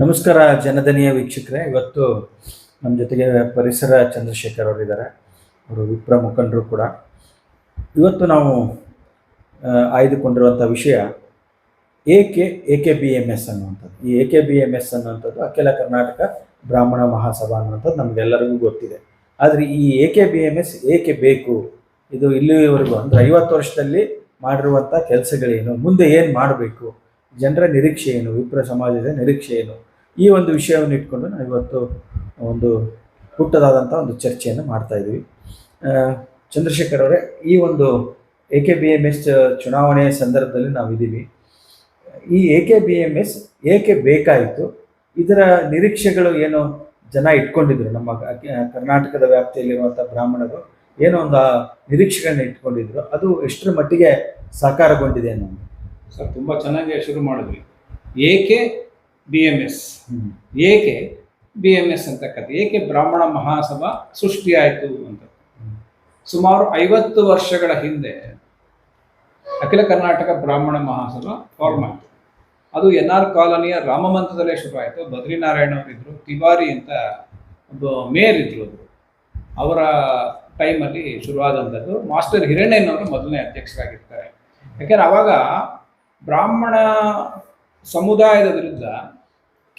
ನಮಸ್ಕಾರ ಜನದನಿಯ ವೀಕ್ಷಕರೇ. ಇವತ್ತು ನಮ್ಮ ಜೊತೆಗೆ ಪರಿಸರ ಚಂದ್ರಶೇಖರ್ ಅವರಿದ್ದಾರೆ. ಅವರು ವಿಪ್ರ ಮುಖಂಡರು ಕೂಡ. ಇವತ್ತು ನಾವು ಆಯ್ದುಕೊಂಡಿರುವಂಥ ವಿಷಯ A K A K B M S ಅನ್ನುವಂಥದ್ದು. ಈ A K B M S ಅನ್ನುವಂಥದ್ದು ಅಖಿಲ ಕರ್ನಾಟಕ ಬ್ರಾಹ್ಮಣ ಮಹಾಸಭಾ ಅನ್ನುವಂಥದ್ದು ನಮಗೆಲ್ಲರಿಗೂ ಗೊತ್ತಿದೆ. ಆದರೆ ಈ A K B M S ಏಕೆ ಬೇಕು? ಇದು ಇಲ್ಲಿವರೆಗೂ ಅಂದರೆ ಐವತ್ತು ವರ್ಷದಲ್ಲಿ ಮಾಡಿರುವಂಥ ಕೆಲಸಗಳೇನು? ಮುಂದೆ ಏನು ಮಾಡಬೇಕು? ಜನರ ನಿರೀಕ್ಷೆ ಏನು? ವಿಪ್ರ ಸಮಾಜದ ನಿರೀಕ್ಷೆ ಏನು? ಈ ಒಂದು ವಿಷಯವನ್ನು ಇಟ್ಕೊಂಡು ನಾವು ಇವತ್ತು ಒಂದು ಪುಟ್ಟದಾದಂಥ ಒಂದು ಚರ್ಚೆಯನ್ನು ಮಾಡ್ತಾ ಇದ್ದೀವಿ. ಚಂದ್ರಶೇಖರ್ ಅವರೇ, ಈ ಒಂದು A K B M S ಚುನಾವಣೆಯ ಸಂದರ್ಭದಲ್ಲಿ ನಾವಿದ್ದೀವಿ ಈ A K B M S ಏಕೆ ಬೇಕಾಯಿತು? ಇದರ ನಿರೀಕ್ಷೆಗಳು ಏನು ಜನ ಇಟ್ಕೊಂಡಿದ್ರು? ನಮ್ಮ ಕರ್ನಾಟಕದ ವ್ಯಾಪ್ತಿಯಲ್ಲಿರುವಂಥ ಬ್ರಾಹ್ಮಣರು ಏನೋ ಒಂದು ನಿರೀಕ್ಷೆಗಳನ್ನ ಇಟ್ಕೊಂಡಿದ್ರು? ಅದು ಎಷ್ಟರ ಮಟ್ಟಿಗೆ ಸಾಕಾರಗೊಂಡಿದೆ ಅನ್ನೋದು. ಸರ್, ತುಂಬ ಚೆನ್ನಾಗಿ ಶುರು ಮಾಡಿದ್ವಿ A K B M S. A K B M S ಅಂತಕ್ಕಂಥ ಏಕೆ ಬ್ರಾಹ್ಮಣ ಮಹಾಸಭಾ ಸೃಷ್ಟಿಯಾಯಿತು ಅಂತ? ಸುಮಾರು ಐವತ್ತು ವರ್ಷಗಳ ಹಿಂದೆ ಅಖಿಲ ಕರ್ನಾಟಕ ಬ್ರಾಹ್ಮಣ ಮಹಾಸಭಾ ಫಾರ್ಮ್ ಆಯಿತು. ಅದು ಎನ್ ಆರ್ ಕಾಲೋನಿಯ ರಾಮಮಂತ್ರದಲ್ಲೇ ಶುರು ಆಯಿತು. ಬದ್ರಿನಾರಾಯಣ ಅವರಿದ್ದರು ತಿವಾರಿ ಅಂತ ಒಬ್ಬ ಮೇಯರ್ ಇದ್ರು ಅವರು ಅವರ ಟೈಮಲ್ಲಿ ಶುರುವಾದಂಥದ್ದು ಮಾಸ್ಟರ್ ಹಿರಣ್ಣಯ್ಯನವರು ಮೊದಲನೇ ಅಧ್ಯಕ್ಷರಾಗಿರ್ತಾರೆ. ಯಾಕೆಂದ್ರೆ ಅವಾಗ ಬ್ರಾಹ್ಮಣ ಸಮುದಾಯದ ವಿರುದ್ಧ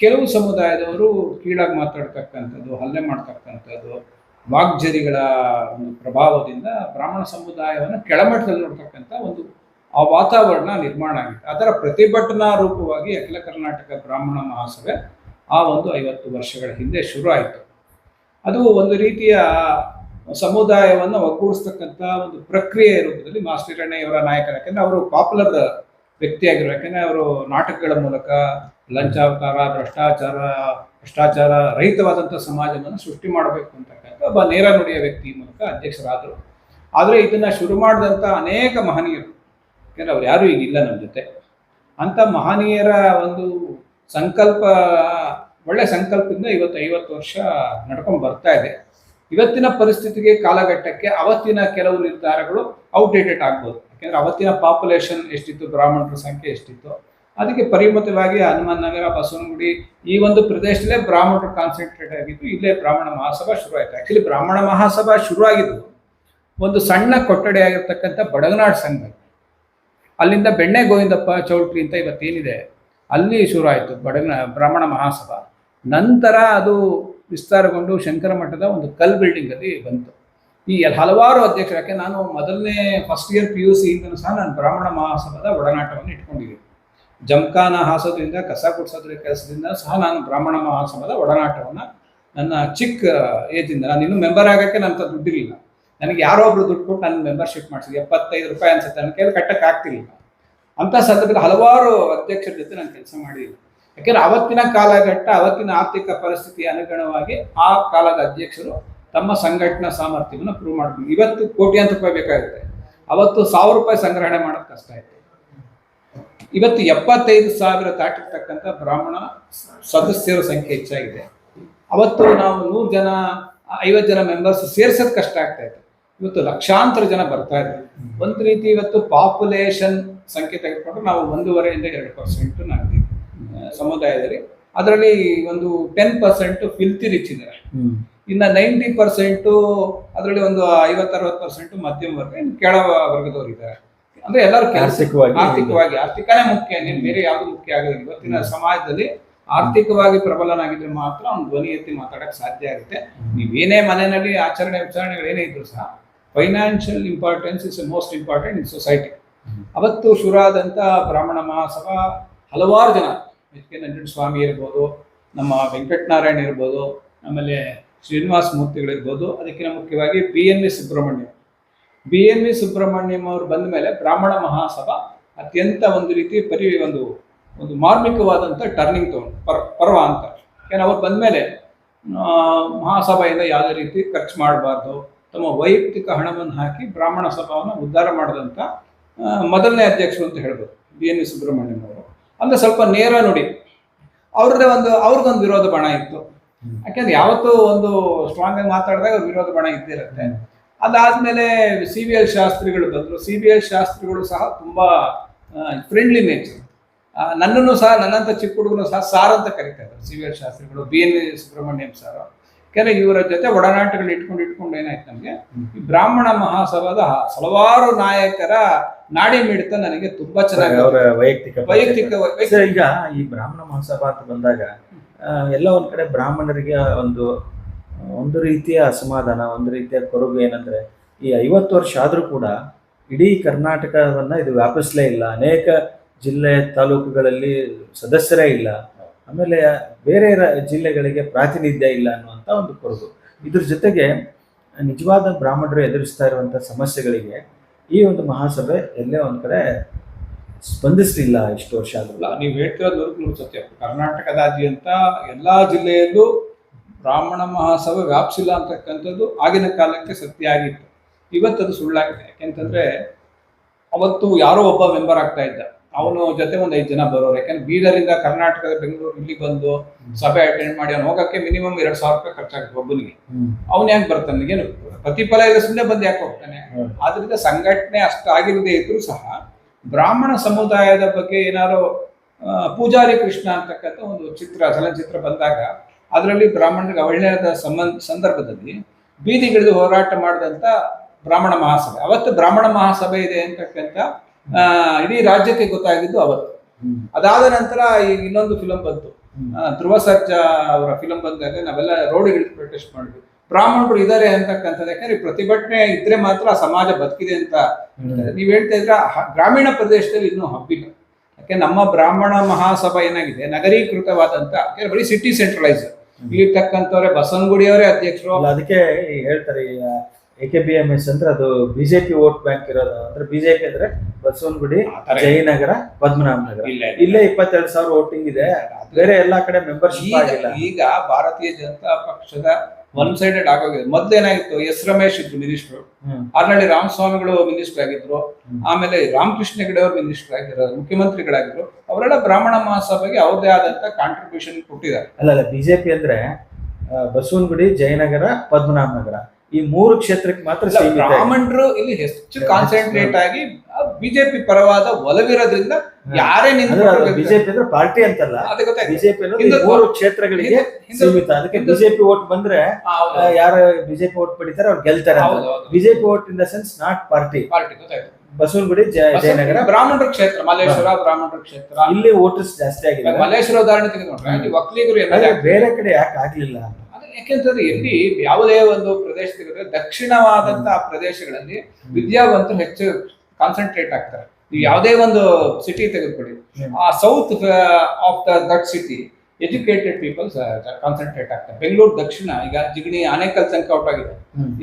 ಕೆಲವು ಸಮುದಾಯದವರು ಕೀಳಾಗಿ ಮಾತಾಡ್ತಕ್ಕಂಥದ್ದು, ಹಲ್ಲೆ ಮಾಡ್ತಕ್ಕಂಥದ್ದು, ವಾಗ್ಜರಿಗಳ ಒಂದು ಪ್ರಭಾವದಿಂದ ಬ್ರಾಹ್ಮಣ ಸಮುದಾಯವನ್ನು ಕೆಳಮಟ್ಟದಲ್ಲಿ ನೋಡ್ತಕ್ಕಂಥ ಒಂದು ಆ ವಾತಾವರಣ ನಿರ್ಮಾಣ ಆಗಿತ್ತು. ಅದರ ಪ್ರತಿಭಟನಾ ರೂಪವಾಗಿ ಅಖಿಲ ಕರ್ನಾಟಕ ಬ್ರಾಹ್ಮಣ ಮಹಾಸಭೆ ಆ ಒಂದು ಐವತ್ತು ವರ್ಷಗಳ ಹಿಂದೆ ಶುರು ಆಯಿತು. ಅದು ಒಂದು ರೀತಿಯ ಸಮುದಾಯವನ್ನು ಒಗ್ಗೂಡಿಸ್ತಕ್ಕಂಥ ಒಂದು ಪ್ರಕ್ರಿಯೆ ರೂಪದಲ್ಲಿ ಮಾಸ್ಟರ್ ಹಿರಣ್ಣಯ್ಯವರ ನಾಯಕರು, ಯಾಕಂದರೆ ಅವರು ಪಾಪ್ಯುಲರ್ ವ್ಯಕ್ತಿಯಾಗಿರೋ, ಯಾಕೆಂದರೆ ಅವರು ನಾಟಕಗಳ ಮೂಲಕ ಲಂಚಾವತಾರ, ಭ್ರಷ್ಟಾಚಾರ ಭ್ರಷ್ಟಾಚಾರ ರಹಿತವಾದಂಥ ಸಮಾಜವನ್ನು ಸೃಷ್ಟಿ ಮಾಡಬೇಕು ಅಂತಕ್ಕಂಥ ಒಬ್ಬ ನೇರ ನುಡಿಯ ವ್ಯಕ್ತಿ ಮೂಲಕ ಅಧ್ಯಕ್ಷರಾದರು. ಆದರೆ ಇದನ್ನ ಶುರು ಮಾಡಿದಂಥ ಅನೇಕ ಮಹನೀಯರು. ಯಾಕಂದರೆ ಅವ್ರು ಯಾರು ಈಗಿಲ್ಲ ನಮ್ಮ ಜೊತೆ. ಅಂಥ ಮಹನೀಯರ ಒಂದು ಸಂಕಲ್ಪ, ಒಳ್ಳೆ ಸಂಕಲ್ಪದಿಂದ ಇವತ್ತು ಐವತ್ತು ವರ್ಷ ನಡ್ಕೊಂಡು ಬರ್ತಾ ಇದೆ. ಇವತ್ತಿನ ಪರಿಸ್ಥಿತಿಗೆ ಕಾಲಘಟ್ಟಕ್ಕೆ ಅವತ್ತಿನ ಕೆಲವು ನಿರ್ಧಾರಗಳು ಔಟ್ಡೇಟೆಡ್ ಆಗ್ಬೋದು. ಯಾಕೆಂದ್ರೆ ಅವತ್ತಿನ ಪಾಪ್ಯುಲೇಷನ್ ಎಷ್ಟಿತ್ತು, ಬ್ರಾಹ್ಮಣರ ಸಂಖ್ಯೆ ಎಷ್ಟಿತ್ತು ಅದಕ್ಕೆ ಪರಿಮಿತವಾಗಿ ಹನುಮಾನ್ ನಗರ, ಬಸವನಗುಡಿ ಈ ಒಂದು ಪ್ರದೇಶದಲ್ಲೇ ಬ್ರಾಹ್ಮಣರು ಕಾನ್ಸಂಟ್ರೇಟ್ ಆಗಿದ್ದು, ಇಲ್ಲೇ ಬ್ರಾಹ್ಮಣ ಮಹಾಸಭಾ ಶುರು ಆಯ್ತು ಆಕ್ಚುಲಿ ಬ್ರಾಹ್ಮಣ ಮಹಾಸಭಾ ಶುರು ಆಗಿದ್ದು ಒಂದು ಸಣ್ಣ ಕೊಠಡಿ ಆಗಿರ್ತಕ್ಕಂಥ ಬಡಗನಾಡ್ ಸಂಘ. ಅಲ್ಲಿಂದ ಬೆಣ್ಣೆ ಗೋವಿಂದಪ್ಪ ಚೌಟ್ರಿ ಅಂತ ಇವತ್ತೇನಿದೆ, ಅಲ್ಲಿ ಶುರು ಆಯಿತು ಬಡಗನ, ಬ್ರಾಹ್ಮಣ ಮಹಾಸಭಾ. ನಂತರ ಅದು ವಿಸ್ತಾರಗೊಂಡು ಶಂಕರ ಮಠದ ಒಂದು ಕಲ್ ಬಿಲ್ಡಿಂಗ್ ಅಲ್ಲಿ ಬಂತು. ಈ ಹಲವಾರು ಅಧ್ಯಕ್ಷರಕ್ಕೆ ಯಾಕೆ ನಾನು ಮೊದಲನೇ ಫಸ್ಟ್ ಇಯರ್ ಪಿ ಯು ಸಿಯಿಂದಲೂ ಸಹ ನಾನು ಬ್ರಾಹ್ಮಣ ಮಹಾಸಭಾದ ಒಡನಾಟವನ್ನು ಇಟ್ಕೊಂಡಿದ್ದೀನಿ. ಜಮಖಾನ ಹಾಸೋದ್ರಿಂದ, ಕಸ ಗುಡಿಸೋದ್ರ ಕೆಲಸದಿಂದ ಸಹ ನಾನು ಬ್ರಾಹ್ಮಣ ಮಹಾಸಭಾದ ಒಡನಾಟವನ್ನು ನನ್ನ ಚಿಕ್ಕ ಏಜಿಂದ ನಾನು ಇನ್ನೂ ಮೆಂಬರ್ ಆಗೋಕ್ಕೆ ನನ್ನ ದುಡ್ಡಿರಲಿಲ್ಲ. ನನಗೆ ಯಾರೋ ಒಬ್ರು ದುಡ್ಡು ಕೊಟ್ಟು ನನ್ನ ಮೆಂಬರ್ಶಿಪ್ ಮಾಡಿಸಿದ್ವಿ ಎಪ್ಪತ್ತೈದು ರೂಪಾಯಿ ಅನ್ಸುತ್ತೆ. ನನ್ನ ಕೈಯಲ್ಲಿ ಕಟ್ಟಕ್ಕೆ ಆಗ್ತಿರ್ಲಿಲ್ಲ. ಅಂಥ ಸಂದರ್ಭದಲ್ಲಿ ಹಲವಾರು ಅಧ್ಯಕ್ಷರ ಜೊತೆ ನಾನು ಕೆಲಸ ಮಾಡಿದ್ದೀನಿ ಯಾಕೆಂದ್ರೆ ಅವತ್ತಿನ ಕಾಲಘಟ್ಟ, ಅವತ್ತಿನ ಆರ್ಥಿಕ ಪರಿಸ್ಥಿತಿ ಅನುಗುಣವಾಗಿ ಆ ಕಾಲದ ಅಧ್ಯಕ್ಷರು ತಮ್ಮ ಸಂಘಟನಾ ಸಾಮರ್ಥ್ಯವನ್ನು ಪ್ರೂವ್ ಮಾಡ್ಕೊಂಡು ಇವತ್ತು ಕೋಟ್ಯಾಂತರ ರೂಪಾಯಿ ಬೇಕಾಗುತ್ತೆ. ಅವತ್ತು ಸಾವಿರ ರೂಪಾಯಿ ಸಂಗ್ರಹಣೆ ಮಾಡೋದು ಕಷ್ಟ ಆಯ್ತು. ಇವತ್ತು ಎಪ್ಪತ್ತೈದು ಸಾವಿರ ದಾಟಿರ್ತಕ್ಕಂಥ ಬ್ರಾಹ್ಮಣ ಸದಸ್ಯರ ಸಂಖ್ಯೆ ಹೆಚ್ಚಾಗಿದೆ. ಅವತ್ತು ನಾವು ನೂರು ಜನ ಐವತ್ತು ಜನ ಮೆಂಬರ್ಸ್ ಸೇರ್ಸೋದು ಕಷ್ಟ ಆಗ್ತಾ ಇತ್ತು. ಇವತ್ತು ಲಕ್ಷಾಂತರ ಜನ ಬರ್ತಾ ಇದ್ದಾರೆ. ಒಂದು ರೀತಿ ಇವತ್ತು ಪಾಪ್ಯುಲೇಷನ್ ಸಂಖ್ಯೆ ತೆಗೆದುಕೊಂಡ್ರೆ ನಾವು ಒಂದೂವರೆಯಿಂದ ಎರಡು ಪರ್ಸೆಂಟ್ ನಾವು ಸಮುದಾಯದಲ್ಲಿ. ಅದರಲ್ಲಿ ಒಂದು ಟೆನ್ ಪರ್ಸೆಂಟ್ ಫಿಲ್ತಿ ರಿಚ್ ಇದ್ದಾರೆ. ಇನ್ನ ನೈಂಟಿ ಪರ್ಸೆಂಟು ಅದರಲ್ಲಿ ಒಂದು ಐವತ್ತರವತ್ತು ಪರ್ಸೆಂಟ್ ಮಧ್ಯಮ ವರ್ಗ ಇನ್ನು ಕೆಳ ವರ್ಗದವರು ಇದ್ದಾರೆ ಅಂದ್ರೆ ಎಲ್ಲರೂ ಆರ್ಥಿಕವಾಗಿ ಆರ್ಥಿಕವಾಗಿ ಆರ್ಥಿಕನೇ ಮುಖ್ಯ ನೀನು ಬೇರೆ ಯಾವುದು ಮುಖ್ಯ ಆಗೋದಿಲ್ಲ ಇವತ್ತಿನ ಸಮಾಜದಲ್ಲಿ ಆರ್ಥಿಕವಾಗಿ ಪ್ರಬಲನಾಗಿದ್ರೆ ಮಾತ್ರ ಅವ್ನು ಧ್ವನಿ ಎತ್ತಿ ಮಾತಾಡಕ್ ಸಾಧ್ಯ ಆಗುತ್ತೆ. ನೀವೇನೇ ಮನೆಯಲ್ಲಿ ಆಚರಣೆ ವಿಚಾರಣೆಗಳು ಏನೇ ಇದ್ರು ಸಹ financial importance is most important in society ಅವತ್ತು ಶುರುವಾದಂಥ ಬ್ರಾಹ್ಮಣ ಮಹಾಸಭಾ ಹಲವಾರು ಜನ ಎಚ್ ಕೆ ನಂಜುಂಡ ಸ್ವಾಮಿ ಇರ್ಬೋದು ನಮ್ಮ ವೆಂಕಟನಾರಾಯಣ ಇರ್ಬೋದು ಆಮೇಲೆ ಶ್ರೀನಿವಾಸ ಮೂರ್ತಿಗಳಿರ್ಬೋದು ಅದಕ್ಕಿಂತ ಮುಖ್ಯವಾಗಿ P N V Subrahmanyam B N V Subrahmanyam ಅವರು ಬಂದ ಮೇಲೆ ಬ್ರಾಹ್ಮಣ ಮಹಾಸಭಾ ಅತ್ಯಂತ ಒಂದು ರೀತಿ ಪರಿ ಒಂದು ಒಂದು ಮಾರ್ಮಿಕವಾದಂಥ ಟರ್ನಿಂಗ್ ತಗೊಂಡು ಪರ್, ಪರ್ವ ಅಂತ. ಯಾಕಂದ್ರೆ ಅವ್ರು ಬಂದಮೇಲೆ ಮಹಾಸಭೆಯಿಂದ ಯಾವುದೇ ರೀತಿ ಖರ್ಚು ಮಾಡಬಾರ್ದು, ತಮ್ಮ ವೈಯಕ್ತಿಕ ಹಣವನ್ನು ಹಾಕಿ ಬ್ರಾಹ್ಮಣ ಸಭಾವನ್ನು ಉದ್ಧಾರ ಮಾಡಿದಂಥ ಮೊದಲನೇ ಅಧ್ಯಕ್ಷರು ಅಂತ ಹೇಳ್ಬೋದು ಬಿ ಎನ್ ವಿ ಸುಬ್ರಹ್ಮಣ್ಯಂ ಅವರು. ಅಂದರೆ ಸ್ವಲ್ಪ ನೇರ ನುಡಿ. ಅವ್ರದ್ದೇ ಒಂದು, ಅವ್ರಿಗೊಂದು ವಿರೋಧ ಬಣ ಇತ್ತು. ಯಾಕೆಂದ್ರೆ ಯಾವತ್ತೂ ಒಂದು ಸ್ಟ್ರಾಂಗ್ ಆಗಿ ಮಾತಾಡಿದಾಗ ವಿರೋಧ ಬಣ ಇದ್ದಿರತ್ತೆ ಅದಾದ್ಮೇಲೆ ಸಿ ಬಿ ಎಲ್ ಶಾಸ್ತ್ರಿಗಳು ಬಂದರು. ಸಿ ಬಿ ಎಲ್ ಶಾಸ್ತ್ರಿಗಳು ಸಹ ತುಂಬಾ ಫ್ರೆಂಡ್ಲಿ ನೇಚರ್ ನನ್ನನ್ನು ಸಹ ನನ್ನಂತ ಚಿಕ್ಕ ಹುಡುಗನು ಸಹ ಸಾರ್ ಅಂತ ಕರಿತಾ ಇದ್ದಾರೆ ಸಿ ಬಿ ಎಲ್ ಶಾಸ್ತ್ರಿಗಳು ಬಿ ಎನ್ ಸುಬ್ರಹ್ಮಣ್ಯಂ ಸರ್ ಕೆಲ ಇವರ ಜೊತೆ ಒಡನಾಟಗಳು ಇಟ್ಕೊಂಡು ಇಟ್ಕೊಂಡು ಏನಾಯ್ತು ನಮಗೆ ಈ ಬ್ರಾಹ್ಮಣ ಮಹಾಸಭಾದ ಹಲವಾರು ನಾಯಕರ ನಾಡಿ ಮಿಡಿತ ನನಗೆ ತುಂಬಾ ಚೆನ್ನಾಗಿ ಅವರ ವೈಯಕ್ತಿಕ ವೈಯಕ್ತಿಕ ಈಗ ಈ ಬ್ರಾಹ್ಮಣ ಮಹಾಸಭಾ ಅಂತ ಬಂದಾಗ ಎಲ್ಲ ಒಂದ್ ಕಡೆ ಬ್ರಾಹ್ಮಣರಿಗೆ ಒಂದು ಒಂದು ರೀತಿಯ ಅಸಮಾಧಾನ, ಒಂದು ರೀತಿಯ ಕೊರಗು ಏನಂದರೆ, ಈ ಐವತ್ತು ವರ್ಷ ಆದರೂ ಕೂಡ ಇಡೀ ಕರ್ನಾಟಕವನ್ನು ಇದು ವ್ಯಾಪಿಸಲೇ ಇಲ್ಲ. ಅನೇಕ ಜಿಲ್ಲೆ, ತಾಲೂಕುಗಳಲ್ಲಿ ಸದಸ್ಯರೇ ಇಲ್ಲ. ಆಮೇಲೆ ಬೇರೆ ಜಿಲ್ಲೆಗಳಿಗೆ ಪ್ರಾತಿನಿಧ್ಯ ಇಲ್ಲ ಅನ್ನುವಂಥ ಒಂದು ಕೊರಗು. ಇದ್ರ ಜೊತೆಗೆ ನಿಜವಾದ ಬ್ರಾಹ್ಮಣರು ಎದುರಿಸ್ತಾ ಇರುವಂಥ ಸಮಸ್ಯೆಗಳಿಗೆ ಈ ಒಂದು ಮಹಾಸಭೆ ಎಲ್ಲೇ ಒಂದು ಕಡೆ ಸ್ಪಂದಿಸಲಿಲ್ಲ ಇಷ್ಟು ವರ್ಷ ಆದ್ರೂ. ನೀವು ಹೇಳ್ತಿರೋದು ಸತ್ಯ. ಕರ್ನಾಟಕದಾದ್ಯಂತ ಎಲ್ಲ ಜಿಲ್ಲೆಯಲ್ಲೂ ಬ್ರಾಹ್ಮಣ ಮಹಾಸಭೆ ವ್ಯಾಪ್ಸಿಲ್ಲ ಅಂತಕ್ಕಂಥದ್ದು ಆಗಿನ ಕಾಲಕ್ಕೆ ಸತ್ಯ ಆಗಿತ್ತು. ಇವತ್ತದು ಸುಳ್ಳಾಗಿದೆ. ಯಾಕೆಂತಂದ್ರೆ ಅವತ್ತು ಯಾರೋ ಒಬ್ಬ ಮೆಂಬರ್ ಆಗ್ತಾ ಇದ್ದ. ಅವನು ಜೊತೆ ಒಂದು ಐದು ಜನ ಬರೋರು. ಯಾಕಂದ್ರೆ ಬೀದರಿಂದ ಕರ್ನಾಟಕದ ಬೆಂಗಳೂರು ಇಲ್ಲಿ ಬಂದು ಸಭೆ ಅಟೆಂಡ್ ಮಾಡಿ ಅವ್ನು ಹೋಗಕ್ಕೆ ಮಿನಿಮಮ್ ಎರಡ್ ಸಾವಿರ ರೂಪಾಯಿ ಖರ್ಚಾಗುತ್ತೆ ಒಬ್ಬನಿಗೆ. ಅವ್ನು ಯಾಕೆ ಬರ್ತಾನೆ? ಏನು? ಪ್ರತಿಫಲ ಇದೆ ಸುಮ್ಮನೆ ಬಂದು ಯಾಕೆ ಹೋಗ್ತಾನೆ. ಆದ್ರಿಂದ ಸಂಘಟನೆ ಅಷ್ಟು ಆಗಿರದೇ ಇದ್ರೂ ಸಹ ಬ್ರಾಹ್ಮಣ ಸಮುದಾಯದ ಬಗ್ಗೆ ಏನಾದ್ರು ಪೂಜಾರಿ ಕೃಷ್ಣ ಅಂತಕ್ಕಂಥ ಒಂದು ಚಿತ್ರ ಚಲನಚಿತ್ರ ಬಂದಾಗ ಅದರಲ್ಲಿ ಬ್ರಾಹ್ಮಣರಿಗೆ ಅವಹೇಳನದ ಸಂಬಂಧ ಸಂದರ್ಭದಲ್ಲಿ ಬೀದಿಗಿಳಿದು ಹೋರಾಟ ಮಾಡಿದಂಥ ಬ್ರಾಹ್ಮಣ ಮಹಾಸಭೆ. ಅವತ್ತು ಬ್ರಾಹ್ಮಣ ಮಹಾಸಭೆ ಇದೆ ಅಂತಕ್ಕಂಥ ಇಡೀ ರಾಜ್ಯಕ್ಕೆ ಗೊತ್ತಾಗಿದ್ದು ಅವತ್ತು ಅದಾದ ನಂತರ ಈಗ ಇನ್ನೊಂದು ಫಿಲಂ ಬಂತು. ಧ್ರುವ ಸರ್ಜಾ ಅವರ ಫಿಲಂ ಬಂದಾಗ ನಾವೆಲ್ಲ ರೋಡ್ಗಳು ಪ್ರೊಟೆಸ್ಟ್ ಮಾಡಿದ್ವಿ. ಬ್ರಾಹ್ಮಣರು ಇದ್ದಾರೆ ಅಂತಕ್ಕಂಥದ್ದು ಯಾಕಂದ್ರೆ ಪ್ರತಿಭಟನೆ ಇದ್ರೆ ಮಾತ್ರ ಸಮಾಜ ಬದುಕಿದೆ ಅಂತ ಹೇಳ್ತಾರೆ. ನೀವ್ ಹೇಳ್ತಾ ಇದ್ರ ಗ್ರಾಮೀಣ ಪ್ರದೇಶದಲ್ಲಿ ಇನ್ನೂ ಹಬ್ಬಿಲ್ಲ. ಯಾಕೆ ನಮ್ಮ ಬ್ರಾಹ್ಮಣ ಮಹಾಸಭಾ ಏನಾಗಿದೆ ನಗರೀಕೃತವಾದಂತ ಬರೀ ಸಿಟಿ ಸೆಂಟ್ರಲೈಸ್ ಇಲ್ಲಿರ್ತಕ್ಕಂಥವ್ರೆ ಬಸವನಗುಡಿಯವರೇ ಅಧ್ಯಕ್ಷರು. ಅದಕ್ಕೆ ಹೇಳ್ತಾರೆ ಈಗ A K B M S ಅಂದ್ರೆ ಅದು ಬಿಜೆಪಿ ವೋಟ್ ಬ್ಯಾಂಕ್ ಇರೋದು. ಅಂದ್ರೆ ಬಿಜೆಪಿ ಅಂದ್ರೆ ಬಸವನಗುಡಿ ಜಯನಗರ ಪದ್ಮನಾಭ ನಗರ ಇಲ್ಲ ಇಲ್ಲೇ. ಇಪ್ಪತ್ತೆರಡು ಸಾವಿರ ವೋಟಿಂಗ್ ಇದೆ. ಬೇರೆ ಎಲ್ಲಾ ಕಡೆ ಮೆಂಬರ್ಶಿಪ್ ಆಗಿಲ್ಲ. ಈಗ ಭಾರತೀಯ ಜನತಾ ಪಕ್ಷದ ಒನ್ ಸೈಡೆಡ್ ಆಗೋಗಿದೆ. ಮೊದ್ಲೇನಾಗಿತ್ತು ಎಸ್ ರಮೇಶ್ ಇದ್ರು ಮಿನಿಸ್ಟರ್. ಆರ್ನಳ್ಳಿ ರಾಮಸ್ವಾಮಿಗಳು ಮಿನಿಸ್ಟರ್ ಆಗಿದ್ರು. ಆಮೇಲೆ ರಾಮಕೃಷ್ಣ ಹೆಗಡೆ ಅವರು ಮಿನಿಸ್ಟರ್ ಆಗಿರೋ ಮುಖ್ಯಮಂತ್ರಿಗಳಾಗಿದ್ರು. ಅವರೆಲ್ಲ ಬ್ರಾಹ್ಮಣ ಮಹಾಸಭೆಗೆ ಅವ್ರದೇ ಆದಂತ ಕಾಂಟ್ರಿಬ್ಯೂಷನ್ ಕೊಟ್ಟಿದ್ದಾರೆ. ಅಲ್ಲ ಅಲ್ಲ ಬಿಜೆಪಿ ಅಂದ್ರೆ ಬಸವನಗುಡಿ ಜಯನಗರ ಪದ್ಮನಾಭ ನಗರ ಈ ಮೂರು ಕ್ಷೇತ್ರಕ್ಕೆ ಮಾತ್ರ. ಬ್ರಾಹ್ಮಣರು ಇಲ್ಲಿ ಹೆಚ್ಚು ಕಾನ್ಸಂಟ್ರೇಟ್ ಆಗಿ ಬಿಜೆಪಿ ಪರವಾದ ಒಲವಿರೋದ್ರಿಂದ ಯಾರೇ ನಿಂತು ಬಿಜೆಪಿ ಅಂದ್ರೆ ಪಾರ್ಟಿ ಅಂತಲ್ಲ. ಬಿಜೆಪಿ ಮೂರು ಕ್ಷೇತ್ರಗಳಿಗೆ ಸೀಮಿತ. ಅದಕ್ಕೆ ಬಿಜೆಪಿ ಓಟ್ ಬಂದ್ರೆ. ಯಾರು ಬಿಜೆಪಿ ಓಟ್ ಪಡಿತಾರೆ ಅವ್ರು ಗೆಲ್ತಾರೆ. BJP vote in the sense not party. Party Basavanagudi Jaya- Jayanagar. ಬ್ರಾಹ್ಮಣರ ಕ್ಷೇತ್ರ ಮಲ್ಲೇಶ್ವರ ಬ್ರಾಹ್ಮಣರ ಕ್ಷೇತ್ರ. ಇಲ್ಲಿ ವೋಟರ್ಸ್ ಜಾಸ್ತಿ ಆಗಿದೆ ಮಲ್ಲೇಶ್ವರ ಉದಾಹರಣೆ ತೆಗೆದುಕೊಂಡ್ರೆ ಒಕ್ಕಲಿಗರು ಬೇರೆ ಕಡೆ ಯಾಕೆ ಆಗ್ಲಿಲ್ಲ? ಯಾಕೆಂತಂದ್ರೆ ಎಲ್ಲಿ ಯಾವುದೇ ಒಂದು ಪ್ರದೇಶ ತೆಗೆದ್ರೆ ದಕ್ಷಿಣವಾದಂತಹ ಪ್ರದೇಶಗಳಲ್ಲಿ ವಿದ್ಯಾವಂತರು ಹೆಚ್ಚು ಕಾನ್ಸಂಟ್ರೇಟ್ ಆಗ್ತಾರೆ. ನೀವು ಯಾವುದೇ ಒಂದು ಸಿಟಿ ತೆಗೆದುಕೊಳ್ಳಿ. ಆ south of the that city educated peoples concentrate ಆಗ್ತಾರೆ. ಬೆಂಗಳೂರು ದಕ್ಷಿಣ ಈಗ ಜಿಗಣಿ ಆನೇಕಲ್ ಸಂಖ್ಯೆ ಔಟ್ ಆಗಿದೆ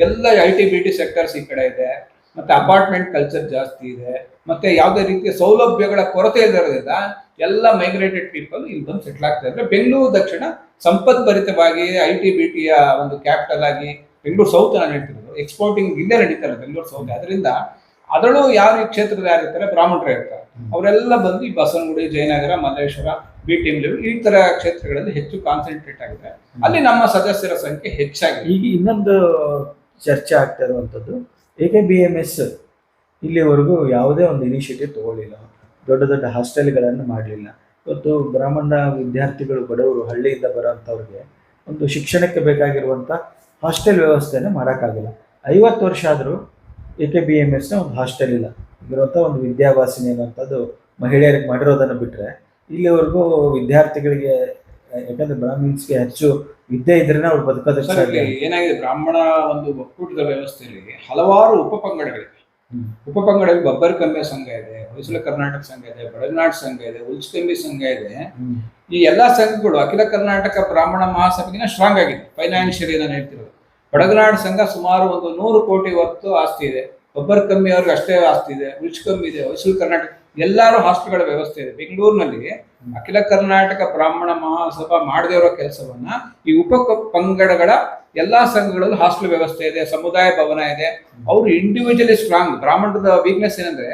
ಎಲ್ಲ I T B T sectors ಈ ಕಡೆ ಇದೆ. ಮತ್ತೆ ಅಪಾರ್ಟ್ಮೆಂಟ್ ಕಲ್ಚರ್ ಜಾಸ್ತಿ ಇದೆ. ಮತ್ತೆ ಯಾವುದೇ ರೀತಿಯ ಸೌಲಭ್ಯಗಳ ಕೊರತೆ ಇರೋದ್ರಿಂದ ಎಲ್ಲ ಮೈಗ್ರೇಟೆಡ್ ಪೀಪಲ್ ಇಲ್ಲಿ ಬಂದು ಸೆಟ್ಲ್ ಆಗ್ತಾ ಇದ್ರೆ ಬೆಂಗಳೂರು ದಕ್ಷಿಣ ಸಂಪದ್ಭರಿತವಾಗಿ ಐ ಟಿ ಬಿ ಟಿಯ ಒಂದು ಕ್ಯಾಪಿಟಲ್ ಆಗಿ ಬೆಂಗಳೂರು ಸೌತ್ ನಾನು ಹೇಳ್ತಿರೋದು ಎಕ್ಸ್ಪೋರ್ಟಿಂಗ್ ಇಲ್ಲೇ ನಡೀತಾರೆ ಬೆಂಗಳೂರು ಸೌತ್ ಅದರಿಂದ ಅದರಲ್ಲೂ ಯಾರು ಈ ಕ್ಷೇತ್ರದ ಯಾರು ಇರ್ತಾರೆ? ಬ್ರಾಹ್ಮಣರು ಇರ್ತಾರೆ. ಅವರೆಲ್ಲ ಬಂದು ಈ Basavanagudi Jayanagar Malleshwara B T M ಈ ತರ ಕ್ಷೇತ್ರಗಳಲ್ಲಿ ಹೆಚ್ಚು ಕಾನ್ಸಂಟ್ರೇಟ್ ಆಗಿದೆ ಅಲ್ಲಿ ನಮ್ಮ ಸದಸ್ಯರ ಸಂಖ್ಯೆ ಹೆಚ್ಚಾಗಿದೆ. ಈಗ ಇನ್ನೊಂದು ಚರ್ಚೆ ಆಗ್ತಾ ಇರುವಂಥದ್ದು ಏಕೆ ಕೆ ಬಿ ಎಂ ಎಸ್ ಇಲ್ಲಿವರೆಗೂ ಯಾವುದೇ ಒಂದು ಇನಿಷಿಯೇಟಿವ್ ತಗೊಳ್ಳಿಲ್ಲ. ದೊಡ್ಡ ದೊಡ್ಡ ಹಾಸ್ಟೆಲ್ಗಳನ್ನು ಮಾಡಲಿಲ್ಲ. ಇವತ್ತು ಬ್ರಾಹ್ಮಣ ವಿದ್ಯಾರ್ಥಿಗಳು ಬಡವರು ಹಳ್ಳಿಯಿಂದ ಬರೋಂಥವ್ರಿಗೆ ಒಂದು ಶಿಕ್ಷಣಕ್ಕೆ ಬೇಕಾಗಿರುವಂಥ ಹಾಸ್ಟೆಲ್ ವ್ಯವಸ್ಥೆನೇ ಮಾಡೋಕ್ಕಾಗಿಲ್ಲ. ಐವತ್ತು ವರ್ಷ ಆದರೂ ಎ ಕೆ ಬಿ ಎಂ ಎಸ್ನ ಒಂದು ಹಾಸ್ಟೆಲ್ ಇಲ್ಲ. ಇರುವಂಥ ಒಂದು ವಿದ್ಯಾವಾಸಿನಿ ಅನ್ನೋಂಥದ್ದು ಮಹಿಳೆಯರಿಗೆ ಮಾಡಿರೋದನ್ನು ಬಿಟ್ಟರೆ ಇಲ್ಲಿವರೆಗೂ ವಿದ್ಯಾರ್ಥಿಗಳಿಗೆ ಯಾಕಂದ್ರೆ ಬ್ರಾಹ್ಮಿನ್ಸ್ಗೆ ಹೆಚ್ಚು ವಿದ್ಯೆ ಇದ್ರೆ ಅವ್ರು ಬದುಕೋದಕ್ಕೆ ಏನಾಗಿದೆ ಬ್ರಾಹ್ಮಣ ಒಂದು ಒಕ್ಕೂಟದ ವ್ಯವಸ್ಥೆಯಲ್ಲಿ ಹಲವಾರು ಉಪಪಂಗಡಗಳಿವೆ ಉಪ ಉಪಪಂಗಡದಲ್ಲಿ ಬಬ್ಬರ್ ಕಂಬೆ ಸಂಘ ಇದೆ ಹೊಯ್ಸಳ ಕರ್ನಾಟಕ ಸಂಘ ಇದೆ ಬಡಗನಾಡ್ ಸಂಘ ಇದೆ ಉಲ್ಸ್ಕಂಬಿ ಸಂಘ ಇದೆ. ಈ ಎಲ್ಲಾ ಸಂಘಗಳು ಅಖಿಲ ಕರ್ನಾಟಕ ಬ್ರಾಹ್ಮಣ ಮಹಾಸಭೆಗಿನ ಸ್ಟ್ರಾಂಗ್ ಆಗಿದೆ ಫೈನಾನ್ಷಿಯಲಿ ನಾನು ಹೇಳ್ತಿರೋದು. ಬಡಗನಾಡ್ ಸಂಘ ಸುಮಾರು ಒಂದು ನೂರು ಕೋಟಿ ಹೊತ್ತು ಆಸ್ತಿ ಇದೆ. ಒಬ್ಬರು ಕಮ್ಮಿ, ಅವ್ರಿಗೆ ಅಷ್ಟೇ ಆಸ್ತಿ ಇದೆ. ರುಚಿ ಕಮ್ಮಿ ಇದೆ. ಹೊಯ್ಸಳ ಕರ್ನಾಟಕ ಎಲ್ಲರೂ ಹಾಸ್ಟೆಲ್ಗಳ ವ್ಯವಸ್ಥೆ ಇದೆ. ಬೆಂಗಳೂರಿನಲ್ಲಿ ಅಖಿಲ ಕರ್ನಾಟಕ ಬ್ರಾಹ್ಮಣ ಮಹಾಸಭಾ ಮಾಡದೇ ಇರೋ ಕೆಲಸವನ್ನ ಈ ಉಪ ಪಂಗಡಗಳ ಎಲ್ಲಾ ಸಂಘಗಳಲ್ಲೂ ಹಾಸ್ಟೆಲ್ ವ್ಯವಸ್ಥೆ ಇದೆ, ಸಮುದಾಯ ಭವನ ಇದೆ. ಅವರು ಇಂಡಿವಿಜುವಲಿ ಸ್ಟ್ರಾಂಗ್ ಬ್ರಾಹ್ಮಣದ ವೀಕ್ನೆಸ್ ಏನಂದ್ರೆ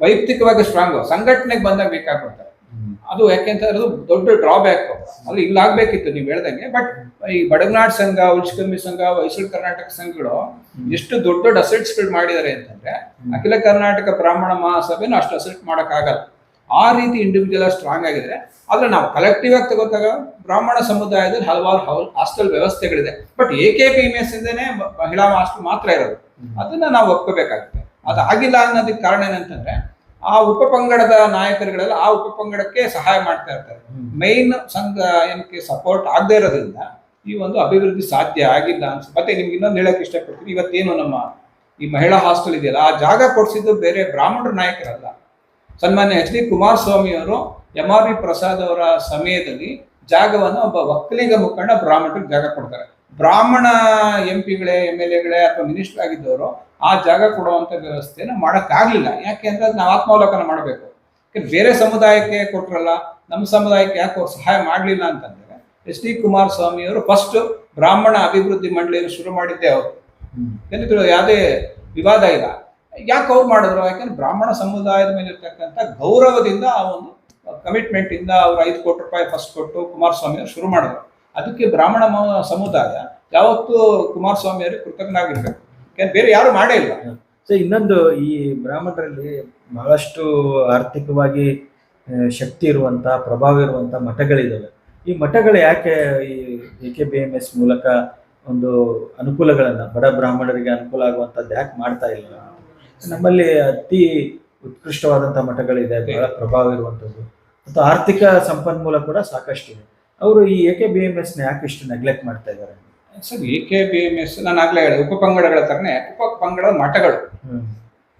ವೈಯಕ್ತಿಕವಾಗಿ ಸ್ಟ್ರಾಂಗ್ ಸಂಘಟನೆಗೆ ಬಂದಾಗ ಹ್ಮ್. ಅದು ಯಾಕೆಂತ ಅದು ದೊಡ್ಡ ಡ್ರಾಬ್ಯಾಕ್ ಅದು ಇಲ್ಲಾಗ್ಬೇಕಿತ್ತು ನೀವು ಹೇಳ್ದಂಗೆ ಬಟ್ ಈ ಬಡಗನಾಡ್ ಸಂಘ ಉಲ್ಸ್ಕಮ್ಮಿ ಸಂಘ ಹೊಯ್ಸಳ ಕರ್ನಾಟಕ ಸಂಘಗಳು ಎಷ್ಟು ದೊಡ್ಡ ದೊಡ್ಡ ಅಸೆಟ್ಸ್ಗಳು ಮಾಡಿದ್ದಾರೆ ಅಂತಂದ್ರೆ ಅಖಿಲ ಕರ್ನಾಟಕ ಬ್ರಾಹ್ಮಣ ಮಹಾಸಭೆನ ಅಷ್ಟು ಅಸೆಟ್ ಮಾಡಕ್ ಆಗಲ್ಲ ಆ ರೀತಿ ಇಂಡಿವಿಜುವಲ್ ಸ್ಟ್ರಾಂಗ್ ಆಗಿದ್ರೆ ಆದ್ರೆ ನಾವು ಕಲೆಕ್ಟಿವ್ ಆಗಿ ತಗೋತಾಗ ಬ್ರಾಹ್ಮಣ ಸಮುದಾಯದಲ್ಲಿ ಹಲವಾರು hostel ವ್ಯವಸ್ಥೆಗಳಿದೆ. But A K P S ಇಂದನೇ ಮಹಿಳಾ ಹಾಸ್ಟೆಲ್ ಮಾತ್ರ ಇರೋದು. ಅದನ್ನ ನಾವು ಒಪ್ಕೋಬೇಕಾಗುತ್ತೆ. ಅದು ಆಗಿಲ್ಲ ಅನ್ನೋದಕ್ಕೆ ಕಾರಣ ಏನಂತಂದ್ರೆ ಆ ಉಪಪಂಗಡದ ನಾಯಕರುಗಳೆಲ್ಲ ಆ ಉಪಪಂಗಡಕ್ಕೆ ಸಹಾಯ ಮಾಡ್ತಾ ಇರ್ತಾರೆ. ಮೈನ್ ಸಂಘ ಏನಕ್ಕೆ ಸಪೋರ್ಟ್ ಆಗದೆ ಇರೋದ್ರಿಂದ ಈ ಒಂದು ಅಭಿವೃದ್ಧಿ ಸಾಧ್ಯ ಆಗಿಲ್ಲ ಅನ್ಸುತ್ತೆ. ಮತ್ತೆ ನಿಮ್ಗೆ ಇನ್ನೊಂದು ಹೇಳಕ್ ಇಷ್ಟಪಡ್ತೀನಿ. ಇವತ್ತೇನು ನಮ್ಮ ಈ ಮಹಿಳಾ ಹಾಸ್ಟೆಲ್ ಇದೆಯಲ್ಲ ಆ ಜಾಗ ಕೊಡಿಸಿದ್ದು ಬೇರೆ ಬ್ರಾಹ್ಮಣರ ನಾಯಕರಲ್ಲ. ಸನ್ಮಾನ್ಯ ಎಚ್ ಡಿ ಕುಮಾರಸ್ವಾಮಿ ಅವರು ಎಂ ಆರ್ ವಿ ಪ್ರಸಾದ್ ಅವರ ಸಮಯದಲ್ಲಿ ಜಾಗವನ್ನು ಒಬ್ಬ ಒಕ್ಕಲಿಗ ಮುಖಂಡ ಬ್ರಾಹ್ಮಣರಿಗೆ ಜಾಗ ಕೊಡ್ತಾರೆ. ಬ್ರಾಹ್ಮಣ ಎಂ ಪಿಗಳೇ ಎಂ ಎಲ್ ಎಗಳೇ ಅಥವಾ ಮಿನಿಸ್ಟರ್ ಆಗಿದ್ದವರು ಆ ಜಾಗ ಕೊಡುವಂತ ವ್ಯವಸ್ಥೆನ ಮಾಡೋಕ್ಕಾಗ್ಲಿಲ್ಲ ಯಾಕೆ ಅಂದ್ರೆ ಅದ್ ನಾವು ಆತ್ಮಾವಲೋಕನ ಮಾಡಬೇಕು. ಬೇರೆ ಸಮುದಾಯಕ್ಕೆ ಕೊಟ್ರಲ್ಲ, ನಮ್ಮ ಸಮುದಾಯಕ್ಕೆ ಯಾಕೆ ಅವ್ರು ಸಹಾಯ ಮಾಡಲಿಲ್ಲ ಅಂತಂದರೆ, ಎಸ್ ಡಿ ಕುಮಾರಸ್ವಾಮಿ ಅವರು ಫಸ್ಟ್ ಬ್ರಾಹ್ಮಣ ಅಭಿವೃದ್ಧಿ ಮಂಡಳಿಯನ್ನು ಶುರು ಮಾಡಿದ್ದೆ ಅವರು. ಏನಿದ್ರು ಯಾವುದೇ ವಿವಾದ ಇಲ್ಲ. ಯಾಕೆ ಅವ್ರು ಮಾಡಿದ್ರು? ಯಾಕೆಂದ್ರೆ ಬ್ರಾಹ್ಮಣ ಸಮುದಾಯದ ಮೇಲೆ ಇರ್ತಕ್ಕಂಥ ಗೌರವದಿಂದ ಆ ಒಂದು ಕಮಿಟ್ಮೆಂಟ್ ಇಂದ ಅವ್ರು ಐದು ಕೋಟಿ ರೂಪಾಯಿ ಫಸ್ಟ್ ಕೊಟ್ಟು ಕುಮಾರಸ್ವಾಮಿ ಅವರು ಶುರು ಮಾಡಿದ್ರು. ಅದಕ್ಕೆ ಬ್ರಾಹ್ಮಣ ಸಮುದಾಯ ಯಾವತ್ತೂ ಕುಮಾರಸ್ವಾಮಿ ಅವರಿಗೆ ಕೃತಜ್ಞಾಗಿರ್ಬೇಕು ಯಾಕಂದ್ರೆ ಬೇರೆ ಯಾರು ಮಾಡೇ ಇಲ್ಲ. ಸೊ ಇನ್ನೊಂದು ಈ ಬ್ರಾಹ್ಮಣರಲ್ಲಿ ಬಹಳಷ್ಟು ಆರ್ಥಿಕವಾಗಿ ಶಕ್ತಿ ಇರುವಂತ, ಪ್ರಭಾವ ಇರುವಂತ ಮಠಗಳಿದಾವೆ. ಈ ಮಠಗಳು ಯಾಕೆ ಈ A K B M S ಮೂಲಕ ಒಂದು ಅನುಕೂಲಗಳನ್ನ, ಬಡ ಬ್ರಾಹ್ಮಣರಿಗೆ ಅನುಕೂಲ ಆಗುವಂತದ್ದು ಯಾಕೆ ಮಾಡ್ತಾ ಇಲ್ಲ? ನಮ್ಮಲ್ಲಿ ಅತಿ ಉತ್ಕೃಷ್ಟವಾದಂತಹ ಮಠಗಳಿದೆ, ಬಹಳ ಪ್ರಭಾವ ಇರುವಂತದ್ದು. ಮತ್ತು ಆರ್ಥಿಕ ಸಂಪನ್ಮೂಲ ಕೂಡ ಸಾಕಷ್ಟಿದೆ. ಅವರು ಈ ಎ ಕೆ ಬಿ ಎಂ ಎಸ್ನ ಯಾಕೆ ಇಷ್ಟು ನೆಗ್ಲೆಕ್ಟ್ ಮಾಡ್ತಾ ಇದ್ದಾರೆ? Sir A K B M S ನಾನು ಆಗ್ಲೇ ಹೇಳಿದೆ ಉಪಪಂಗಡಗಳ ಉಪ ಪಂಗಡದ ಮಠಗಳು.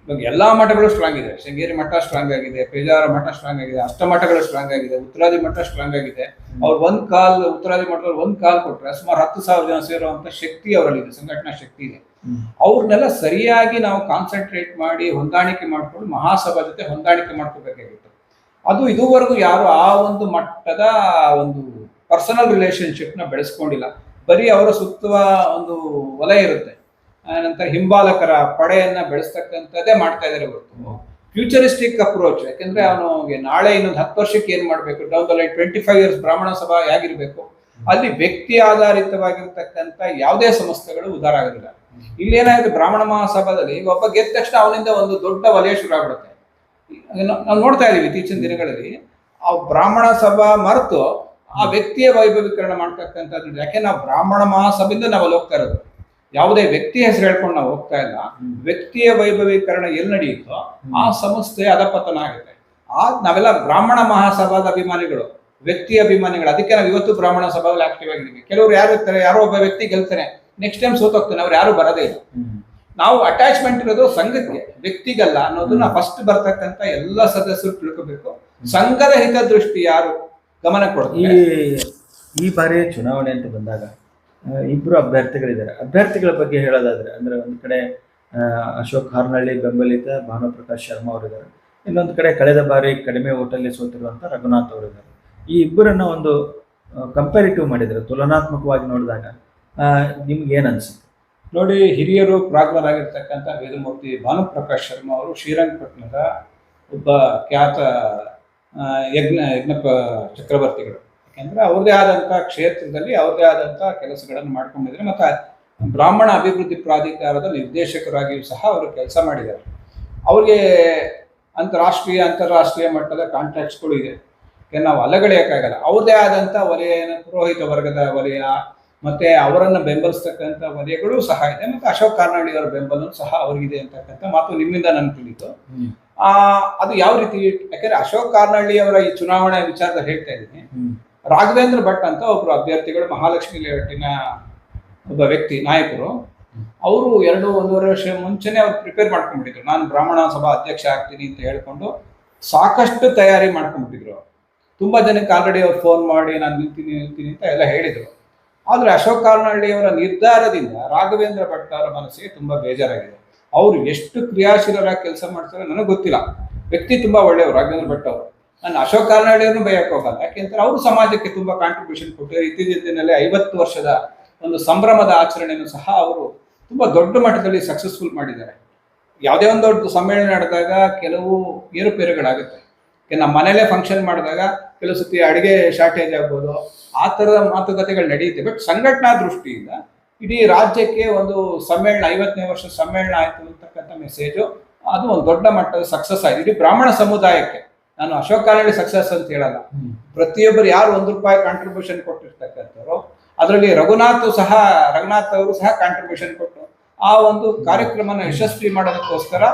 ಇವಾಗ ಎಲ್ಲಾ ಮಠಗಳು ಸ್ಟ್ರಾಂಗ್ ಇದೆ. ಶೃಂಗೇರಿ ಮಠ ಸ್ಟ್ರಾಂಗ್ ಆಗಿದೆ ಪೇಜಾರ ಮಠ ಸ್ಟ್ರಾಂಗ್ ಆಗಿದೆ ಅಷ್ಟ ಮಠಗಳು ಸ್ಟ್ರಾಂಗ್ ಆಗಿದೆ ಉತ್ತರಾದಿ ಮಠ ಸ್ಟ್ರಾಂಗ್ ಆಗಿದೆ. ಅವ್ರು ಒಂದ್ ಕಾಲ್ ಉತ್ತರಾದಿ ಮಠದಲ್ಲಿ ಒಂದ್ ಕಾಲ್ ಕೊಟ್ರೆ ಸುಮಾರು ಹತ್ತು ಸಾವಿರ ಜನ ಸೇರುವಂತ ಶಕ್ತಿ ಅವರಲ್ಲಿ ಇದೆ ಸಂಘಟನಾ ಶಕ್ತಿ ಇದೆ. ಅವ್ರನ್ನೆಲ್ಲ ಸರಿಯಾಗಿ ನಾವು ಕಾನ್ಸಂಟ್ರೇಟ್ ಮಾಡಿ ಹೊಂದಾಣಿಕೆ ಮಾಡ್ಕೊಂಡು ಮಹಾಸಭಾ ಜೊತೆ ಹೊಂದಾಣಿಕೆ ಮಾಡ್ಕೋಬೇಕಾಗಿತ್ತು. ಅದು ಇದುವರೆಗೂ ಯಾರು ಆ ಒಂದು ಮಟ್ಟದ ಒಂದು ಪರ್ಸನಲ್ ರಿಲೇಶನ್ಶಿಪ್ನ ಬೆಳೆಸ್ಕೊಂಡಿಲ್ಲ. ಬರೀ ಅವರ ಸುತ್ತುವ ಒಂದು ವಲಯ ಇರುತ್ತೆ. ಆ ನಂತರ ಹಿಂಬಾಲಕರ ಪಡೆಯನ್ನ ಬೆಳೆಸ್ತಕ್ಕಂಥದ್ದೇ ಮಾಡ್ತಾ ಇದ್ದಾರೆ ಹೊರತು ಫ್ಯೂಚರಿಸ್ಟಿಕ್ ಅಪ್ರೋಚ್ ಯಾಕೆಂದ್ರೆ ಅವನಿಗೆ ನಾಳೆ ಇನ್ನೊಂದು ಹತ್ತು ವರ್ಷಕ್ಕೆ ಏನ್ ಮಾಡ್ಬೇಕು? Down the line twenty five years Brahmana Sabha ಹೇಗಿರ್ಬೇಕು ಅಲ್ಲಿ ವ್ಯಕ್ತಿ ಆಧಾರಿತವಾಗಿರ್ತಕ್ಕಂಥ ಯಾವುದೇ ಸಂಸ್ಥೆಗಳು ಉದಾರ ಆಗಿರಲಿಲ್ಲ ಇಲ್ಲೇನಾಗಿದೆ ಬ್ರಾಹ್ಮಣ ಮಹಾಸಭಾದಲ್ಲಿ ಒಬ್ಬ ಗೆದ್ದ ತಕ್ಷಣ ಅವನಿಂದ ಒಂದು ದೊಡ್ಡ ವಲಯ ಶುರು ಆಗ್ಬಿಡುತ್ತೆ. ನಾವು ನೋಡ್ತಾ ಇದೀವಿ ಇತ್ತೀಚಿನ ದಿನಗಳಲ್ಲಿ. ಆ ಬ್ರಾಹ್ಮಣ ಸಭಾ ಮರೆತು ಆ ವ್ಯಕ್ತಿಯ ವೈಭವೀಕರಣ ಮಾಡ್ತಕ್ಕಂಥದ್ದು ಯಾಕೆ ನಾವು ಬ್ರಾಹ್ಮಣ ಮಹಾಸಭೆಯಿಂದ ನಾವು ಅಲ್ಲಿ ಹೋಗ್ತಾ ಇರೋದು. ಯಾವುದೇ ವ್ಯಕ್ತಿ ಹೆಸರು ಹೇಳ್ಕೊಂಡು ನಾವು ಹೋಗ್ತಾ ಇಲ್ಲ. ವ್ಯಕ್ತಿಯ ವೈಭವೀಕರಣ ಎಲ್ಲಿ ನಡೆಯುತ್ತೋ ಆ ಸಂಸ್ಥೆ ಅಧಪತನ ಆಗುತ್ತೆ. ಆ ನಾವೆಲ್ಲ ಬ್ರಾಹ್ಮಣ ಮಹಾಸಭಾದ ಅಭಿಮಾನಿಗಳು ವ್ಯಕ್ತಿ ಅಭಿಮಾನಿಗಳು ಅದಕ್ಕೆ ನಾವು ಇವತ್ತು ಬ್ರಾಹ್ಮಣ ಸಭಾದಲ್ಲಿ ಆಕ್ಟಿವ್ ಆಗಿದ್ದೀವಿ. ಕೆಲವರು ಯಾರು ಇರ್ತಾರೆ ಯಾರೋ ಒಬ್ಬ ವ್ಯಕ್ತಿ ಗೆಲ್ತಾನೆ. ನೆಕ್ಸ್ಟ್ ಟೈಮ್ ಸೋತೋಗ್ತಾನೆ ಅವ್ರು ಯಾರು ಬರೋದೇ ಇಲ್ಲ. ನಾವು ಅಟ್ಯಾಚ್ಮೆಂಟ್ ಇರೋದು ಸಂಘಕ್ಕೆ ವ್ಯಕ್ತಿಗಲ್ಲ ಅನ್ನೋದನ್ನ ಫಸ್ಟ್ ಬರ್ತಕ್ಕಂಥ ಎಲ್ಲ ಸದಸ್ಯರು ತಿಳ್ಕೋಬೇಕು. ಸಂಘದ ಹಿತದೃಷ್ಟಿ ಯಾರು? ಗಮನ ಈ ಈ ಬಾರಿ ಚುನಾವಣೆ ಅಂತ ಬಂದಾಗ ಇಬ್ಬರು ಅಭ್ಯರ್ಥಿಗಳಿದ್ದಾರೆ. ಅಭ್ಯರ್ಥಿಗಳ ಬಗ್ಗೆ ಹೇಳೋದಾದ್ರೆ ಅಂದ್ರೆ ಒಂದು ಕಡೆ ಅಶೋಕ್ ಹಾರ್ನಳ್ಳಿ ಬೆಂಬಲಿತ ಭಾನುಪ್ರಕಾಶ್ ಶರ್ಮಾ ಅವರಿದ್ದಾರೆ. ಇನ್ನೊಂದು ಕಡೆ ಕಳೆದ ಬಾರಿ ಕಡಿಮೆ ಓಟಲ್ಲಿ ಸೋತಿರುವಂಥ ರಘುನಾಥ್ ಅವರಿದ್ದಾರೆ. ಈ ಇಬ್ಬರನ್ನ ಒಂದು ಕಂಪ್ಯಾರಿಟಿವ್ ಮಾಡಿದರೆ ತುಲನಾತ್ಮಕವಾಗಿ ನೋಡಿದಾಗ ನಿಮ್ಗೆ ಏನು ಅನಿಸುತ್ತೆ? ನೋಡಿ ಹಿರಿಯರು ಪ್ರಾಜ್ಞರಾಗಿರ್ತಕ್ಕಂಥ ವೇದಮೂರ್ತಿ ಭಾನುಪ್ರಕಾಶ್ ಶರ್ಮಾ ಅವರು ಶ್ರೀರಂಗಪಟ್ಟಣದ ಒಬ್ಬ ಖ್ಯಾತ ಯಜ್ಞ, ಯಜ್ಞಪ, ಚಕ್ರವರ್ತಿಗಳು. ಯಾಕೆಂದ್ರೆ ಅವ್ರದೇ ಆದಂಥ ಕ್ಷೇತ್ರದಲ್ಲಿ ಅವ್ರದೇ ಆದಂಥ ಕೆಲಸಗಳನ್ನು ಮಾಡ್ಕೊಂಡಿದ್ದಾರೆ ಮತ್ತು ಬ್ರಾಹ್ಮಣ ಅಭಿವೃದ್ಧಿ ಪ್ರಾಧಿಕಾರದ ನಿರ್ದೇಶಕರಾಗಿಯೂ ಸಹ ಅವರು ಕೆಲಸ ಮಾಡಿದ್ದಾರೆ. ಅವ್ರಿಗೆ ಅಂತಾರಾಷ್ಟ್ರೀಯ ಅಂತಾರಾಷ್ಟ್ರೀಯ ಮಟ್ಟದ ಕಾಂಟ್ರಾಕ್ಟ್ಸ್ಗಳು ಇದೆ. ನಾವು ಅಲಗಳೆಯೋಕ್ಕಾಗಲ್ಲ ಅವ್ರದೇ ಆದಂಥ ವಲಯ ಪುರೋಹಿತ ವರ್ಗದ ವಲಯ, ಮತ್ತೆ ಅವರನ್ನು ಬೆಂಬಲಿಸ್ತಕ್ಕಂಥ ವಲಯಗಳು ಸಹ ಇದೆ. ಮತ್ತೆ ಅಶೋಕ್ ಕಾರ್ನಾಡಿ ಅವರ ಬೆಂಬಲ ಸಹ ಅವರಿಗಿದೆ ಅಂತಕ್ಕಂಥ ಮಾತು ನಿಮ್ಮಿಂದ ನನಗೆ ತಿಳಿತು ಅದು ಯಾವ ರೀತಿ ಯಾಕಂದ್ರೆ ಅಶೋಕ್ ಕಾರ್ನಹಳ್ಳಿ ಅವರ ಈ ಚುನಾವಣೆ ವಿಚಾರದಲ್ಲಿ ಹೇಳ್ತಾ ಇದ್ದೀನಿ. ರಾಘವೇಂದ್ರ ಭಟ್ ಅಂತ ಒಬ್ರು ಅಭ್ಯರ್ಥಿಗಳು ಮಹಾಲಕ್ಷ್ಮಿ ಲೇಔಟಿನ ಒಬ್ಬ ವ್ಯಕ್ತಿ ನಾಯಕರು ಅವರು ಎರಡು ಒಂದೂವರೆ ವರ್ಷ ಮುಂಚೆನೆ ಅವ್ರು ಪ್ರಿಪೇರ್ ಮಾಡ್ಕೊಂಡ್ಬಿಟ್ಟಿದ್ರು. ನಾನು ಬ್ರಾಹ್ಮಣ ಸಭಾ ಅಧ್ಯಕ್ಷ ಆಗ್ತೀನಿ ಅಂತ ಹೇಳ್ಕೊಂಡು ಸಾಕಷ್ಟು ತಯಾರಿ ಮಾಡ್ಕೊಂಡ್ಬಿಟ್ಟಿದ್ರು. ತುಂಬಾ ಜನಕ್ಕೆ ಆಲ್ರೆಡಿ ಅವ್ರು ಫೋನ್ ಮಾಡಿ ನಾನು ನಿಲ್ತೀನಿ ನಿಲ್ತೀನಿ ಅಂತ ಎಲ್ಲ ಹೇಳಿದ್ರು. ಆದರೆ ಅಶೋಕ್ ಕಾರ್ನಹಳ್ಳಿ ಅವರ ನಿರ್ಧಾರದಿಂದ ರಾಘವೇಂದ್ರ ಭಟ್ ಅವರ ಮನಸ್ಸಿಗೆ ತುಂಬಾ ಬೇಜಾರಾಗಿದೆ. ಅವರು ಎಷ್ಟು ಕ್ರಿಯಾಶೀಲರಾಗಿ ಕೆಲಸ ಮಾಡ್ತಾರೆ ನನಗೆ ಗೊತ್ತಿಲ್ಲ. ವ್ಯಕ್ತಿ ತುಂಬಾ ಒಳ್ಳೆಯವರು, ರಾಘವೇಂದ್ರ ಭಟ್ ಅವರು. ನಾನು ಅಶೋಕ್ ಕಾರ್ನಾಡಿಯವ್ರನ್ನು ಬಯಕ್ಕೆ ಹೋಗಲ್ಲ. ಯಾಕೆಂದ್ರೆ ಅವರು ಸಮಾಜಕ್ಕೆ ತುಂಬಾ ಕಾಂಟ್ರಿಬ್ಯೂಷನ್ ಕೊಟ್ಟಿದ್ದಾರೆ ಇತ್ತೀಚಿನ ದಿನದಲ್ಲಿ ಐವತ್ತು ವರ್ಷದ ಒಂದು ಸಂಭ್ರಮದ ಆಚರಣೆಯನ್ನು ಸಹ ಅವರು ತುಂಬಾ ದೊಡ್ಡ ಮಟ್ಟದಲ್ಲಿ ಸಕ್ಸಸ್ಫುಲ್ ಮಾಡಿದ್ದಾರೆ. ಯಾವುದೇ ಒಂದು ದೊಡ್ಡ ಸಮ್ಮೇಳನ ನಡೆದಾಗ ಕೆಲವು ಏರುಪೇರುಗಳಾಗುತ್ತೆ. ನಮ್ಮ ಮನೇಲೆ ಫಂಕ್ಷನ್ ಮಾಡಿದಾಗ ಕೆಲವು ಸತಿ ಅಡುಗೆ ಶಾರ್ಟೇಜ್ ಆಗ್ಬೋದು. ಆ ಥರದ ಮಾತುಕತೆಗಳು ನಡೆಯುತ್ತೆ. ಬಟ್ ಸಂಘಟನಾ ದೃಷ್ಟಿಯಿಂದ ಇಡೀ ರಾಜ್ಯಕ್ಕೆ ಒಂದು ಸಮ್ಮೇಳನ ಐವತ್ತನೇ ವರ್ಷ ಸಮ್ಮೇಳನ ಆಯಿತು ಅಂತಕ್ಕಂಥ ಮೆಸೇಜು ಅದು ಒಂದು ದೊಡ್ಡ ಮಟ್ಟದ ಸಕ್ಸಸ್ ಆಯಿತು. ಇಡೀ ಬ್ರಾಹ್ಮಣ ಸಮುದಾಯಕ್ಕೆ. ನಾನು ಅಶೋಕ್ ಕಾನಡಿ ಸಕ್ಸಸ್ ಅಂತ ಹೇಳಲ್ಲ. ಪ್ರತಿಯೊಬ್ಬರು ಯಾರು ಒಂದು ರೂಪಾಯಿ ಕಾಂಟ್ರಿಬ್ಯೂಷನ್ ಕೊಟ್ಟಿರ್ತಕ್ಕಂಥವ್ರು ಅದರಲ್ಲಿ ರಘುನಾಥ್ ಸಹ ರಘುನಾಥ್ ಅವರು ಸಹ ಕಾಂಟ್ರಿಬ್ಯೂಷನ್ ಕೊಟ್ಟು ಆ ಒಂದು ಕಾರ್ಯಕ್ರಮನ ಯಶಸ್ವಿ ಮಾಡೋದಕ್ಕೋಸ್ಕರ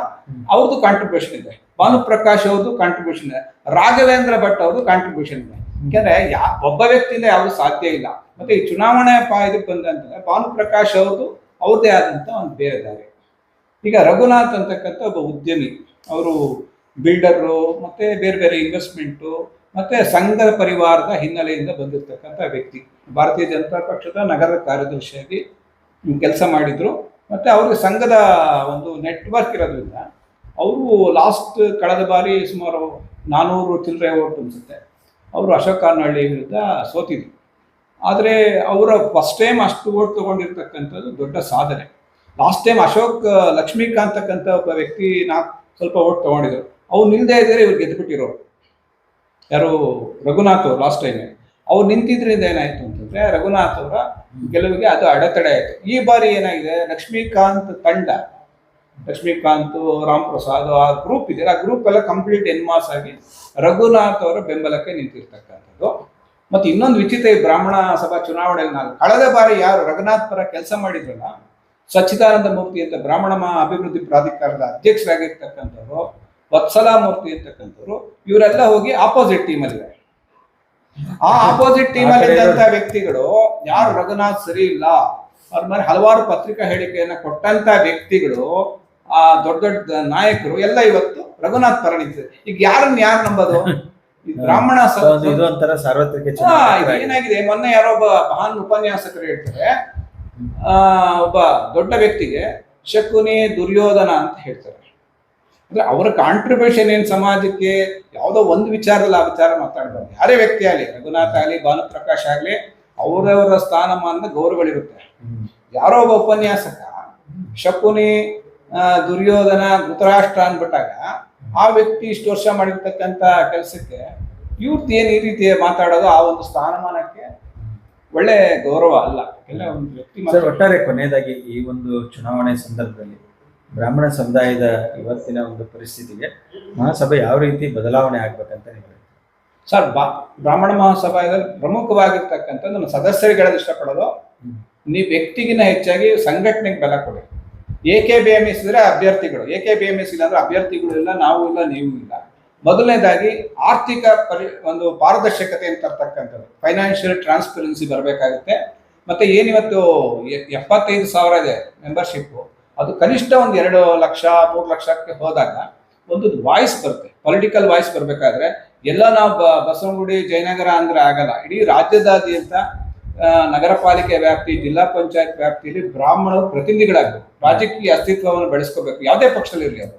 ಅವ್ರದ್ದು ಕಾಂಟ್ರಿಬ್ಯೂಷನ್ ಇದೆ. ಭಾನುಪ್ರಕಾಶ್ ಅವ್ರದ್ದು ಕಾಂಟ್ರಿಬ್ಯೂಷನ್ ಇದೆ. ರಾಘವೇಂದ್ರ ಭಟ್ ಅವ್ರದ್ದು ಕಾಂಟ್ರಿಬ್ಯೂಷನ್ ಇದೆ. ಯಾಕಂದ್ರೆ ಯಾ, ಒಬ್ಬ ವ್ಯಕ್ತಿಯಿಂದ ಯಾವುದು ಸಾಧ್ಯ ಇಲ್ಲ. ಮತ್ತೆ ಈ ಚುನಾವಣೆ ಇದಕ್ಕೆ ಬಂದಂತಂದ್ರೆ ಭಾನುಪ್ರಕಾಶ್ ಅವರು ಅವ್ರದೇ ಆದಂತ ಒಂದು ಬೇರೆ ದಾರಿ ಈಗ ರಘುನಾಥ್ ಅಂತಕ್ಕಂಥ ಒಬ್ಬ ಉದ್ಯಮಿ, ಅವರು ಬಿಲ್ಡರು, ಮತ್ತೆ ಬೇರೆ ಬೇರೆ ಇನ್ವೆಸ್ಟ್ಮೆಂಟು, ಮತ್ತೆ ಸಂಘ ಪರಿವಾರದ ಹಿನ್ನೆಲೆಯಿಂದ ಬಂದಿರತಕ್ಕಂಥ ವ್ಯಕ್ತಿ. ಭಾರತೀಯ ಜನತಾ ಪಕ್ಷದ ನಗರ ಕಾರ್ಯದರ್ಶಿಯಾಗಿ ಕೆಲಸ ಮಾಡಿದ್ರು. ಮತ್ತೆ ಅವ್ರಿಗೆ ಸಂಘದ ಒಂದು ನೆಟ್ವರ್ಕ್ ಇರೋದ್ರಿಂದ, ಅವರು ಲಾಸ್ಟ್ ಕಳೆದ ಬಾರಿ ಸುಮಾರು ನಾನ್ನೂರು ಚಿಲ್ಲರೆ ಓಟ್ ಅನ್ಸುತ್ತೆ. ಅವರು ಅಶೋಕ್ ಕಾರ್ನಹಳ್ಳಿ ವಿರುದ್ಧ ಸೋತಿದ್ರು. ಆದರೆ ಅವರ ಫಸ್ಟ್ ಟೈಮ್ ಅಷ್ಟು ಓಟ್ ತೊಗೊಂಡಿರ್ತಕ್ಕಂಥದ್ದು ದೊಡ್ಡ ಸಾಧನೆ. ಲಾಸ್ಟ್ ಟೈಮ್ ಅಶೋಕ್ ಲಕ್ಷ್ಮೀಕಾಂತ್ ಅಂತಕ್ಕಂಥ ಒಬ್ಬ ವ್ಯಕ್ತಿ ನಾ ಸ್ವಲ್ಪ ಓಟ್ ತಗೊಂಡಿದ್ರು. ಅವ್ರು ನಿಲ್ದೇ ಇದ್ದಾರೆ, ಇವ್ರು ಗೆದ್ದುಬಿಟ್ಟಿರೋರು ಯಾರು? ರಘುನಾಥ್ ಅವರು ಲಾಸ್ಟ್ ಟೈಮ್ ಅವ್ರು ನಿಂತಿದ್ರಿಂದ ಏನಾಯ್ತು ಅಂತಂದ್ರೆ ರಘುನಾಥ್ ಅವರ ಗೆಲುವಿಗೆ ಅದು ಅಡೆತಡೆ ಆಯ್ತು. ಈ ಬಾರಿ ಏನಾಗಿದೆ? ಲಕ್ಷ್ಮೀಕಾಂತ್ ತಂಡ ಲಕ್ಷ್ಮೀಕಾಂತ್ ರಾಮ್ ಪ್ರಸಾದ್ ಆ ಗ್ರೂಪ್ ಇದೆ ಆ ಗ್ರೂಪ್ ಎಲ್ಲ ಕಂಪ್ಲೀಟ್ ಎನ್ಮಾಸ್ ಆಗಿ ರಘುನಾಥ್ ಅವರ ಬೆಂಬಲಕ್ಕೆ ನಿಂತಿರ್ತಕ್ಕಂಥದ್ದು. ಮತ್ತೆ ಇನ್ನೊಂದು ವಿಚಿತ್ರ ಈ ಬ್ರಾಹ್ಮಣ ಸಭಾ ಚುನಾವಣೆಯಲ್ಲಿ ನಾವು ಕಳೆದ ಬಾರಿ ಯಾರು ರಘುನಾಥ್ ಪರ ಕೆಲಸ ಮಾಡಿದ್ರಲ್ಲ ಸಚ್ಚಿದಾನಂದ ಮೂರ್ತಿ ಅಂತ ಬ್ರಾಹ್ಮಣ ಮಹಾ ಅಭಿವೃದ್ಧಿ ಪ್ರಾಧಿಕಾರದ ಅಧ್ಯಕ್ಷರಾಗಿರ್ತಕ್ಕಂಥವ್ರು ವತ್ಸಲ ಮೂರ್ತಿ ಅಂತಕ್ಕಂಥವ್ರು ಇವರೆಲ್ಲ ಹೋಗಿ ಆಪೋಸಿಟ್ ಅಲ್ಲಿ ಆ ಆಪೋಸಿಟ್ ಟೀಮಲ್ಲಿ ಇದ್ದಂತ ವ್ಯಕ್ತಿಗಳು ಯಾರು ರಘುನಾಥ್ ಸರಿ ಇಲ್ಲ ಅವ್ರ ಮೇಲೆ ಹಲವಾರು ಪತ್ರಿಕಾ ಹೇಳಿಕೆಯನ್ನ ಕೊಟ್ಟಂತ ವ್ಯಕ್ತಿಗಳು ಆ ದೊಡ್ಡ ದೊಡ್ಡ ನಾಯಕರು ಎಲ್ಲ ಇವತ್ತು ರಘುನಾಥ್ ಪರ ನಿಂತಿದೆ ಈಗ ಯಾರನ್ನ ಯಾರು ನಂಬೋದು? ಬ್ರಾಹ್ಮಣ ಸಾರ್ವತ್ರಿಕ ಏನಾಗಿದೆ? ಮೊನ್ನೆ ಯಾರೋ ಒಬ್ಬ ಮಹಾನ್ ಉಪನ್ಯಾಸಕರು ಹೇಳ್ತಾರೆ. ಆ ಒಬ್ಬ ದೊಡ್ಡ ವ್ಯಕ್ತಿಗೆ ಶಕುನಿ ದುರ್ಯೋಧನ ಅಂತ ಹೇಳ್ತಾರೆ. ಅಂದ್ರೆ ಅವರ ಕಾಂಟ್ರಿಬ್ಯೂಷನ್ ಏನ್ ಸಮಾಜಕ್ಕೆ ಯಾವುದೋ ಒಂದು ವಿಚಾರದಲ್ಲಿ ಆ ವಿಚಾರ ಮಾತಾಡ್ಬಾರ್ದು. ಯಾರೇ ವ್ಯಕ್ತಿ ಆಗಲಿ ರಘುನಾಥ್ ಆಗಲಿ ಭಾನುಪ್ರಕಾಶ್ ಆಗಲಿ ಅವರವರ ಸ್ಥಾನಮಾನದ ಗೌರವಗಳಿರುತ್ತೆ. ಯಾರೋ ಒಬ್ಬ ಉಪನ್ಯಾಸಕ ಶಕುನಿ ದುರ್ಯೋಧನ ಧೃತರಾಷ್ಟ್ರ ಅಂದ್ಬಿಟ್ಟಾಗ ಆ ವ್ಯಕ್ತಿ ಇಷ್ಟು ವರ್ಷ ಮಾಡಿರ್ತಕ್ಕಂಥ ಕೆಲಸಕ್ಕೆ ಇವ್ರದ್ದು ಏನು ಈ ರೀತಿ ಮಾತಾಡೋದು ಆ ಒಂದು ಸ್ಥಾನಮಾನಕ್ಕೆ ಒಳ್ಳೆ ಗೌರವ ಅಲ್ಲ ಎಲ್ಲ ಒಂದು ವ್ಯಕ್ತಿ. ಒಟ್ಟಾರೆ ಕೊನೆಯದಾಗಿ ಈ ಒಂದು ಚುನಾವಣೆ ಸಂದರ್ಭದಲ್ಲಿ ಬ್ರಾಹ್ಮಣ ಸಮುದಾಯದ ಇವತ್ತಿನ ಒಂದು ಪರಿಸ್ಥಿತಿಗೆ ಮಹಾಸಭೆ ಯಾವ ರೀತಿ ಬದಲಾವಣೆ ಆಗ್ಬೇಕಂತ ನೀವು? ಸರ್ ಬಾ ಬ್ರಾಹ್ಮಣ ಮಹಾಸಭಾದಲ್ಲಿ ಪ್ರಮುಖವಾಗಿರ್ತಕ್ಕಂಥ ನಮ್ಮ ಹೇಳೋದು ಇಷ್ಟಪಡೋದು. ನೀವು ವ್ಯಕ್ತಿಗಿನ ಹೆಚ್ಚಾಗಿ ಸಂಘಟನೆಗೆ ಬೆಲೆ ಕೊಡಿ A K B M S ಇದ್ರೆ ಅಭ್ಯರ್ಥಿಗಳು. A K B M S ಇಲ್ಲ ಅಂದ್ರೆ ಅಭ್ಯರ್ಥಿಗಳು ಇಲ್ಲ, ನಾವು ಇಲ್ಲ, ನೀವು ಇಲ್ಲ. ಮೊದಲನೇದಾಗಿ ಆರ್ಥಿಕ ಪರಿ, ಒಂದು ಪಾರದರ್ಶಕತೆ ಅಂತ ತರ್ತಕ್ಕಂಥದ್ದು. ಫೈನಾನ್ಷಿಯಲ್ ಟ್ರಾನ್ಸ್ಪರೆನ್ಸಿ ಬರಬೇಕಾಗುತ್ತೆ. ಮತ್ತೆ ಏನಿವತ್ತು ಎಪ್ಪತ್ತೈದು ಸಾವಿರ ಇದೆ ಮೆಂಬರ್ಶಿಪ್ ಅದು ಕನಿಷ್ಠ ಒಂದು ಎರಡು ಲಕ್ಷ, ಮೂರು ಲಕ್ಷಕ್ಕೆ ಹೋದಾಗ ಒಂದು ವಾಯ್ಸ್ ಬರುತ್ತೆ. ಪೊಲಿಟಿಕಲ್ ವಾಯ್ಸ್ ಬರಬೇಕಾದ್ರೆ ಎಲ್ಲ ನಾವು ಬಸವನಗುಡಿ, ಜಯನಗರ ಅಂದ್ರೆ ಆಗಲ್ಲ. ಇಡೀ ರಾಜ್ಯದಾದ್ಯಂತ ನಗರ ಪಾಲಿಕೆ ವ್ಯಾಪ್ತಿ ಜಿಲ್ಲಾ ಪಂಚಾಯತ್ ವ್ಯಾಪ್ತಿಯಲ್ಲಿ ಬ್ರಾಹ್ಮಣರು ಪ್ರತಿನಿಧಿಗಳಾಗಬೇಕು. ರಾಜಕೀಯ ಅಸ್ತಿತ್ವವನ್ನು ಬೆಳೆಸ್ಕೋಬೇಕು. ಯಾವುದೇ ಪಕ್ಷದಲ್ಲಿ ಇರಲಿ ಅದು.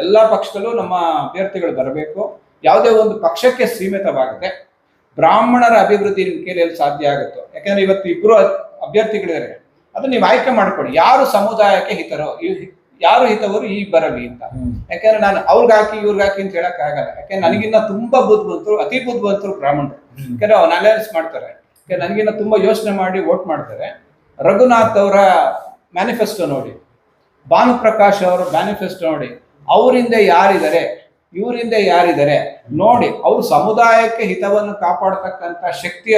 ಎಲ್ಲ ಪಕ್ಷದಲ್ಲೂ ನಮ್ಮ ಅಭ್ಯರ್ಥಿಗಳು ಬರಬೇಕು. ಯಾವುದೇ ಒಂದು ಪಕ್ಷಕ್ಕೆ ಸೀಮಿತವಾಗದೆ ಬ್ರಾಹ್ಮಣರ ಅಭಿವೃದ್ಧಿ ನಿಮ್ಮ ಸಾಧ್ಯ ಆಗುತ್ತೋ? ಯಾಕಂದ್ರೆ ಇವತ್ತು ಇಬ್ಬರು ಅಭ್ಯರ್ಥಿಗಳಿದ್ದಾರೆ. ಅದು ನೀವು ಆಯ್ಕೆ ಮಾಡ್ಕೊಳ್ಳಿ. ಯಾರು ಸಮುದಾಯಕ್ಕೆ ಹಿತರೋ ಯಾರು ಹಿತವರು ಈ ಬರಲಿ ಅಂತ. ಯಾಕಂದ್ರೆ ನಾನು ಅವ್ರಿಗಾಕಿ ಇವ್ರಿಗಾಕಿ ಇವ್ರಿಗೆ ಅಂತ ಹೇಳಕ್ ಆಗಲ್ಲ ಯಾಕಂದ್ರೆ ನನಗಿನ್ನ ತುಂಬಾ ಬುದ್ಧಿವಂತರು ಅತಿ ಬುದ್ಧಿವಂತರು ಬ್ರಾಹ್ಮಣರು. ಹ್ಮ್. ಯಾಕಂದ್ರೆ ಅವ್ರು ಅನಾಲಿಸ್ ಮಾಡ್ತಾರೆ. ನನಗಿನ್ನ ತುಂಬಾ ಯೋಚನೆ ಮಾಡಿ ವೋಟ್ ಮಾಡ್ತಾರೆ. ರಘುನಾಥ್ ಅವರ ಮ್ಯಾನಿಫೆಸ್ಟೋ ನೋಡಿ. ಭಾನುಪ್ರಕಾಶ್ ಅವರ ಮ್ಯಾನಿಫೆಸ್ಟೋ ನೋಡಿ. ಅವರಿಂದ ಯಾರಿದ್ದಾರೆ? ಇವರಿಂದ ಯಾರಿದ್ದಾರೆ? ನೋಡಿ, ಅವರು ಸಮುದಾಯಕ್ಕೆ ಹಿತವನ್ನು ಕಾಪಾಡತಕ್ಕಂಥ ಶಕ್ತಿ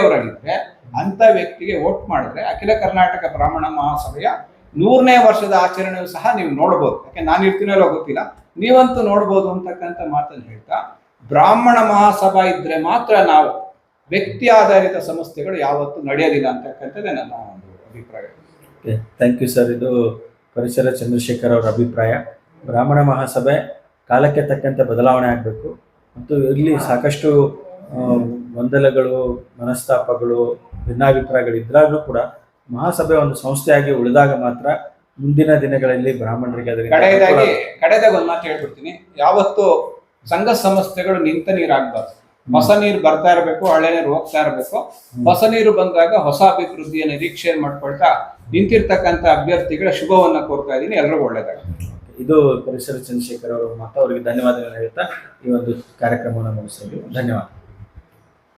ಅಂಥ ವ್ಯಕ್ತಿಗೆ ವೋಟ್ ಮಾಡಿದ್ರೆ ಅಖಿಲ ಕರ್ನಾಟಕ ಬ್ರಾಹ್ಮಣ ಮಹಾಸಭೆಯ ನೂರನೇ ವರ್ಷದ ಆಚರಣೆಯು ಸಹ ನೀವು ನೋಡ್ಬೋದು. ಯಾಕೆ, ನಾನು ಇರ್ತೀನಲ್ಲೋ ಗೊತ್ತಿಲ್ಲ. ನೀವಂತೂ ನೋಡ್ಬೋದು ಅಂತಕ್ಕಂಥ ಮಾತನ್ನು ಹೇಳ್ತಾ, ಬ್ರಾಹ್ಮಣ ಮಹಾಸಭಾ ಇದ್ರೆ ಮಾತ್ರ ನಾವು ವ್ಯಕ್ತಿ ಆಧಾರಿತ ಸಂಸ್ಥೆಗಳು ಯಾವತ್ತೂ ನಡೆಯೋದಿಲ್ಲ ಅಂತಕ್ಕಂಥದ್ದೇ ನನ್ನ ಒಂದು ಅಭಿಪ್ರಾಯ. ಓಕೆ ಥ್ಯಾಂಕ್ ಯು ಸರ್ ಇದು ಪರಿಸರ ಚಂದ್ರಶೇಖರ್ ಅವರ ಅಭಿಪ್ರಾಯ. ಬ್ರಾಹ್ಮಣ ಮಹಾಸಭೆ ಕಾಲಕ್ಕೆ ತಕ್ಕಂತೆ ಬದಲಾವಣೆ ಆಗಬೇಕು. ಮತ್ತು ಇಲ್ಲಿ ಸಾಕಷ್ಟು ಗೊಂದಲಗಳು ಮನಸ್ತಾಪಗಳು ಭಿನ್ನಾಭಿಪ್ರಾಯಗಳು ಇದ್ರಾಗಲೂ ಕೂಡ ಮಹಾಸಭೆ ಒಂದು ಸಂಸ್ಥೆಯಾಗಿ ಉಳಿದಾಗ ಮಾತ್ರ ಮುಂದಿನ ದಿನಗಳಲ್ಲಿ ಬ್ರಾಹ್ಮಣರಿಗೆ ಅದರಿಂದ ಕಡೆಯದಾಗಿ ಕಡೆದಾಗ ಒಂದು ಮಾತು ಹೇಳ್ಬಿಡ್ತೀನಿ. ಯಾವತ್ತು ಸಂಘ ಸಂಸ್ಥೆಗಳು ನಿಂತ ನೀರಾಗಬಾರ್ದು. ಹೊಸ ನೀರು ಬರ್ತಾ ಇರಬೇಕು ಹಳೆ ನೀರು ಹೋಗ್ತಾ ಇರಬೇಕು. ಹೊಸ ನೀರು ಬಂದಾಗ ಹೊಸ ಅಭಿವೃದ್ಧಿಯ ನಿರೀಕ್ಷೆ ಮಾಡ್ಕೊಳ್ತಾ ನಿಂತಿರ್ತಕ್ಕಂಥ ಅಭ್ಯರ್ಥಿಗಳ ಶುಭವನ್ನ ಕೋರ್ತಾ ಇದ್ದೀನಿ. ಎಲ್ಲರೂ ಒಳ್ಳೇದಾಗ ಇದು ಪರಿಸರ ಚಂದ್ರಶೇಖರ್ ಅವರ ಮತ್ತು ಅವರಿಗೆ ಧನ್ಯವಾದಗಳು ಹೇಳ್ತಾ ಈ ಒಂದು ಕಾರ್ಯಕ್ರಮವನ್ನು ಮುಗಿಸಿದ್ವಿ ಧನ್ಯವಾದ.